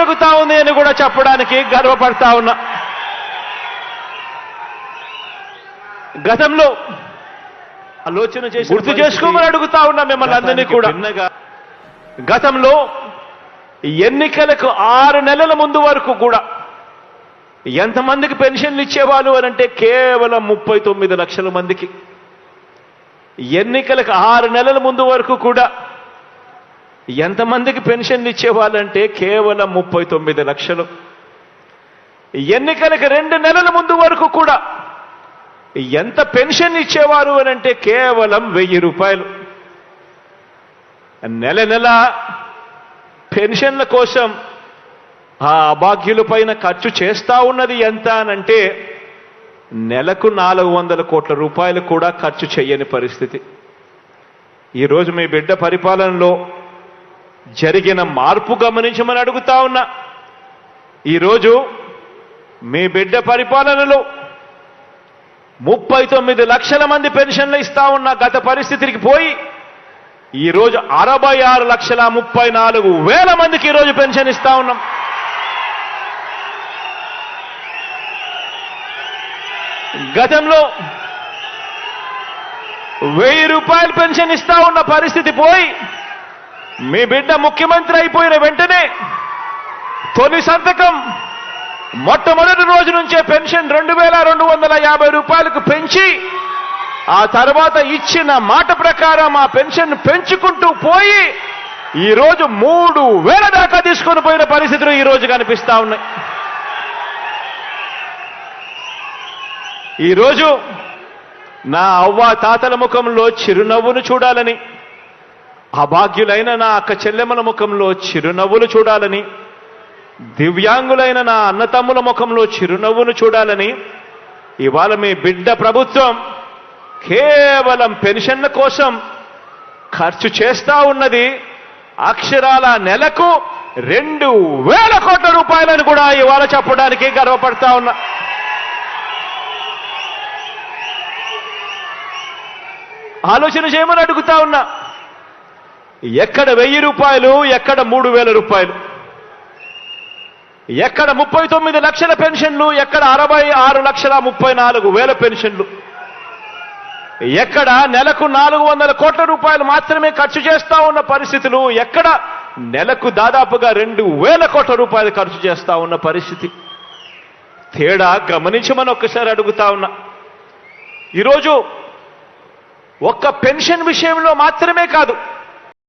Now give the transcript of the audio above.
జరుగుతా ఉంది అని కూడా చెప్పడానికి గర్వపడతా ఉన్నా. గతంలో ఆలోచన చేసి గుర్తు చేసుకోమని అడుగుతా ఉన్నా మిమ్మల్ని అందరినీ కూడా. గతంలో ఎన్నికలకు ఆరు నెలల ముందు వరకు కూడా ఎంతమందికి పెన్షన్లు ఇచ్చేవాళ్ళు అని అంటే కేవలం ముప్పై తొమ్మిది లక్షల మందికి. ఎన్నికలకు ఆరు నెలల ముందు వరకు కూడా ఎంతమందికి పెన్షన్లు ఇచ్చేవాళ్ళంటే కేవలం ముప్పై తొమ్మిది లక్షలు. ఎన్నికలకు రెండు నెలల ముందు వరకు కూడా ఎంత పెన్షన్ ఇచ్చేవారు అని అంటే కేవలం వెయ్యి రూపాయలు. నెల నెల పెన్షన్ల కోసం ఆ అభాగ్యుల పైన ఖర్చు చేస్తా ఉన్నది ఎంత అనంటే నెలకు నాలుగు వందల కోట్ల రూపాయలు కూడా ఖర్చు చేయని పరిస్థితి. ఈరోజు మీ బిడ్డ పరిపాలనలో జరిగిన మార్పు గమనించమని అడుగుతా ఉన్నా. ఈరోజు మీ బిడ్డ పరిపాలనలో ముప్పై తొమ్మిది లక్షల మంది పెన్షన్లు ఇస్తా ఉన్న గత పరిస్థితికి పోయి ఈరోజు అరవై ఆరు లక్షల ముప్పై నాలుగు వేల మందికి ఈరోజు పెన్షన్ ఇస్తా ఉన్నాం. గతంలో వెయ్యి రూపాయలు పెన్షన్ ఇస్తా ఉన్న పరిస్థితి పోయి మీ బిడ్డ ముఖ్యమంత్రి అయిపోయిన వెంటనే తొలి సంతకం మొట్టమొదటి రోజు నుంచే పెన్షన్ రెండు వేల రెండు వందల యాభై రూపాయలకు పెంచి ఆ తర్వాత ఇచ్చిన మాట ప్రకారం ఆ పెన్షన్ పెంచుకుంటూ పోయి ఈరోజు మూడు వేల దాకా తీసుకొని పోయిన పరిస్థితులు ఈరోజు కనిపిస్తా ఉన్నాయి. ఈరోజు నా అవ్వ తాతల ముఖంలో చిరునవ్వును చూడాలని అభాగ్యులైన నా అక్క చెల్లెమ్మల ముఖంలో చిరునవ్వులు చూడాలని దివ్యాంగులైన నా అన్నతమ్ముల ముఖంలో చిరునవ్వును చూడాలని ఇవాళ మీ బిడ్డ ప్రభుత్వం కేవలం పెన్షన్ల కోసం ఖర్చు చేస్తా ఉన్నది. అక్షరాల నెలకు రెండు వేల కోట్ల రూపాయలను కూడా ఇవాళ చెప్పడానికి గర్వపడతా ఉన్నా. ఆలోచన చేయమని అడుగుతా ఉన్నా. ఎక్కడ వెయ్యి రూపాయలు ఎక్కడ మూడు వేల రూపాయలు. ఎక్కడ ముప్పై తొమ్మిది లక్షల పెన్షన్లు ఎక్కడ అరవై ఆరు లక్షల ముప్పై నాలుగు వేల పెన్షన్లు. ఎక్కడ నెలకు నాలుగు వందల కోట్ల రూపాయలు మాత్రమే ఖర్చు చేస్తా ఉన్న పరిస్థితులు ఎక్కడ నెలకు దాదాపుగా రెండు వేల కోట్ల రూపాయలు ఖర్చు చేస్తా ఉన్న పరిస్థితి. తేడా గమనించమని ఒక్కసారి అడుగుతా ఉన్నా. ఈరోజు ఒక్క పెన్షన్ విషయంలో మాత్రమే కాదు